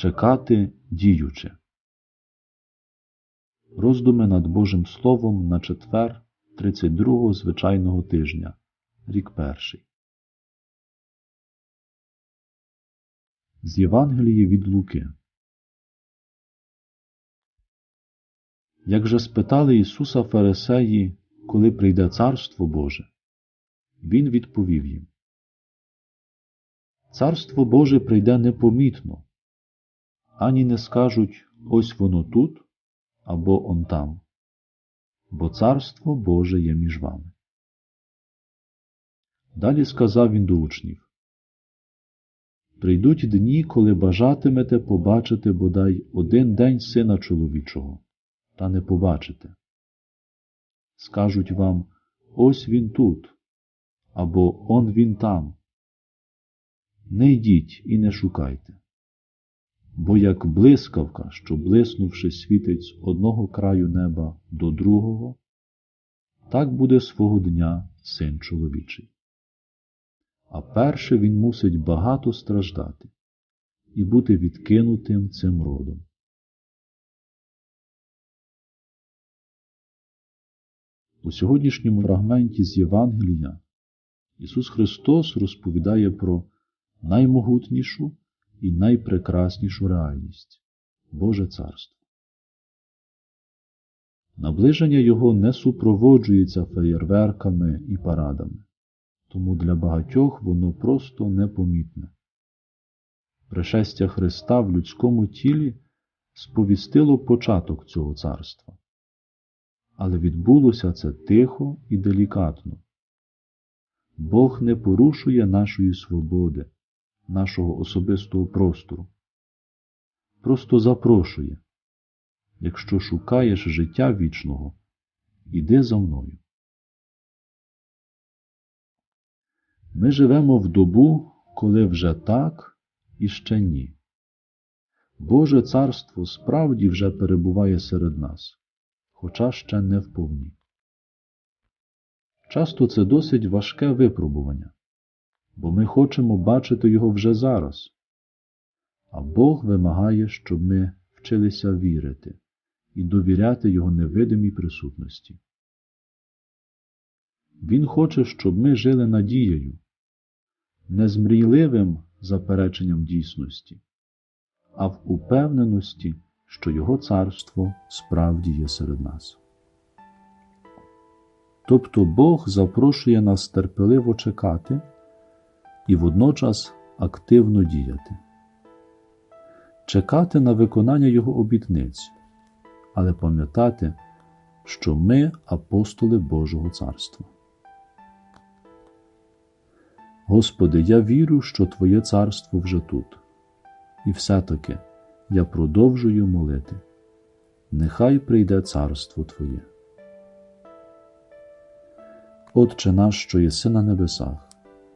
Чекати діючи. Роздуми над Божим Словом на четвер 32-го звичайного тижня, рік перший. З Євангелії від Луки. Як же спитали Ісуса Фарисеї, коли прийде Царство Боже, Він відповів їм Царство Боже прийде непомітно, ані не скажуть ось воно тут або он там, бо Царство Боже є між вами. Далі сказав він до учнів Прийдуть дні, коли бажатимете побачити бодай один день сина чоловічого, та не побачите. Скажуть вам ось він тут, або он він там. Не йдіть і не шукайте. Бо як блискавка, що блиснувши світить з одного краю неба до другого, так буде свого дня син чоловічий. А перше він мусить багато страждати і бути відкинутим цим родом. У сьогоднішньому фрагменті з Євангелія Ісус Христос розповідає про наймогутнішу і найпрекраснішу реальність Боже Царство. Наближення Його не супроводжується феєрверками і парадами, тому для багатьох воно просто непомітне. Пришестя Христа в людському тілі сповістило початок цього царства, але відбулося це тихо і делікатно. Бог не порушує нашої свободи нашого особистого простору. Просто запрошує, якщо шукаєш життя вічного, іди за мною. Ми живемо в добу, коли вже так і ще ні. Боже царство справді вже перебуває серед нас, хоча ще не вповні. Часто це досить важке випробування бо ми хочемо бачити Його вже зараз. А Бог вимагає, щоб ми вчилися вірити і довіряти Його невидимій присутності. Він хоче, щоб ми жили надією, не з мрійливим запереченням дійсності, а в упевненості, що Його царство справді є серед нас. Тобто Бог запрошує нас терпеливо чекати і водночас активно діяти, чекати на виконання Його обітниць, але пам'ятати, що ми апостоли Божого Царства. Господи, я вірю, що Твоє царство вже тут, і все-таки я продовжую молити. Нехай прийде царство Твоє. Отче наш, що єси на небесах